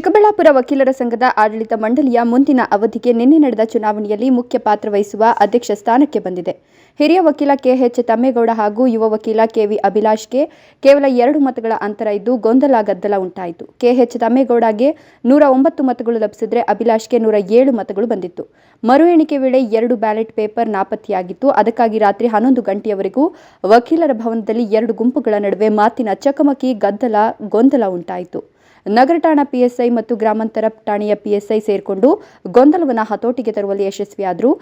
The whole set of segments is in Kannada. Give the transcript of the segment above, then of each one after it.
ಚಿಕ್ಕಬಳ್ಳಾಪುರ ವಕೀಲರ ಸಂಘದ ಆಡಳಿತ ಮಂಡಳಿಯ ಮುಂದಿನ ಅವಧಿಗೆ ನಿನ್ನೆ ನಡೆದ ಚುನಾವಣೆಯಲ್ಲಿ ಮುಖ್ಯ ಪಾತ್ರ ವಹಿಸುವ ಅಧ್ಯಕ್ಷ ಸ್ಥಾನಕ್ಕೆ ಬಂದಿದೆ. ಹಿರಿಯ ವಕೀಲ ಕೆಎಚ್ ತಮ್ಮೇಗೌಡ ಹಾಗೂ ಯುವ ವಕೀಲ ಕೆವಿ ಅಭಿಲಾಷ್ಗೆ ಕೇವಲ ಎರಡು ಮತಗಳ ಅಂತರ ಇದ್ದು ಗೊಂದಲ ಗದ್ದಲ ಉಂಟಾಯಿತು. ಕೆಎಚ್ ತಮ್ಮೇಗೌಡಗೆ ನೂರ ಒಂಬತ್ತು ಮತಗಳು ಲಭಿಸಿದರೆ ಅಭಿಲಾಷ್ಗೆ ನೂರ ಏಳು ಮತಗಳು ಬಂದಿತ್ತು. ಮರು ಎಣಿಕೆ ವೇಳೆ ಎರಡು ಬ್ಯಾಲೆಟ್ ಪೇಪರ್ ನಾಪತ್ತೆಯಾಗಿತ್ತು. ಅದಕ್ಕಾಗಿ ರಾತ್ರಿ ಹನ್ನೊಂದು ಗಂಟೆಯವರೆಗೂ ವಕೀಲರ ಭವನದಲ್ಲಿ ಎರಡು ಗುಂಪುಗಳ ನಡುವೆ ಮಾತಿನ ಚಕಮಕಿ, ಗದ್ದಲ, ಗೊಂದಲ ಉಂಟಾಯಿತು. ನಗರ ಠಾಣಾ ಪಿಎಸ್ಐ ಮತ್ತು ಗ್ರಾಮಾಂತರ ಠಾಣೆಯ ಪಿಎಸ್ಐ ಸೇರಿಕೊಂಡು ಗೊಂದಲವನ್ನು ಹತೋಟಿಗೆ ತರುವಲ್ಲಿ ಯಶಸ್ವಿಯಾದರು.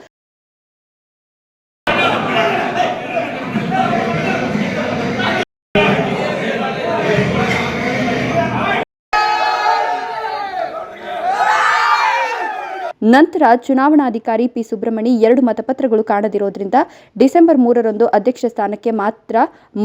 ನಂತರ ಚುನಾವಣಾಧಿಕಾರಿ ಪಿ ಸುಬ್ರಹ್ಮಣಿ ಎರಡು ಮತಪತ್ರಗಳು ಕಾಣದಿರೋದ್ರಿಂದ ಡಿಸೆಂಬರ್ ಮೂರರಂದು ಅಧ್ಯಕ್ಷ ಸ್ಥಾನಕ್ಕೆ ಮಾತ್ರ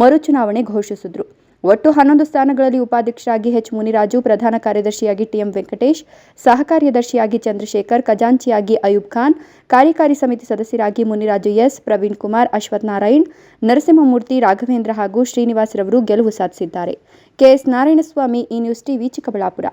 ಮರುಚುನಾವಣೆ ಘೋಷಿಸಿದ್ರು. ಒಟ್ಟು ಹನ್ನೊಂದು ಸ್ಥಾನಗಳಲ್ಲಿ ಉಪಾಧ್ಯಕ್ಷರಾಗಿ ಎಚ್ ಮುನಿರಾಜು ಪ್ರಧಾನ ಕಾರ್ಯದರ್ಶಿಯಾಗಿ ಟಿಎಂ ವೆಂಕಟೇಶ್ ಸಹ ಕಾರ್ಯದರ್ಶಿಯಾಗಿ ಚಂದ್ರಶೇಖರ್ ಖಜಾಂಚಿಯಾಗಿ ಅಯೂಬ್ ಖಾನ್ ಕಾರ್ಯಕಾರಿ ಸಮಿತಿ ಸದಸ್ಯರಾಗಿ ಮುನಿರಾಜು ಎಸ್ ಪ್ರವೀಣ್ ಕುಮಾರ್ ಅಶ್ವಥ್ ನಾರಾಯಣ್ ನರಸಿಂಹಮೂರ್ತಿ ರಾಘವೇಂದ್ರ ಹಾಗೂ ಶ್ರೀನಿವಾಸ್ ರವರು ಗೆಲುವು ಸಾಧಿಸಿದ್ದಾರೆ ಕೆಎಸ್ ನಾರಾಯಣಸ್ವಾಮಿ ಈ ನ್ಯೂಸ್ ಟಿವಿ ಚಿಕ್ಕಬಳ್ಳಾಪುರ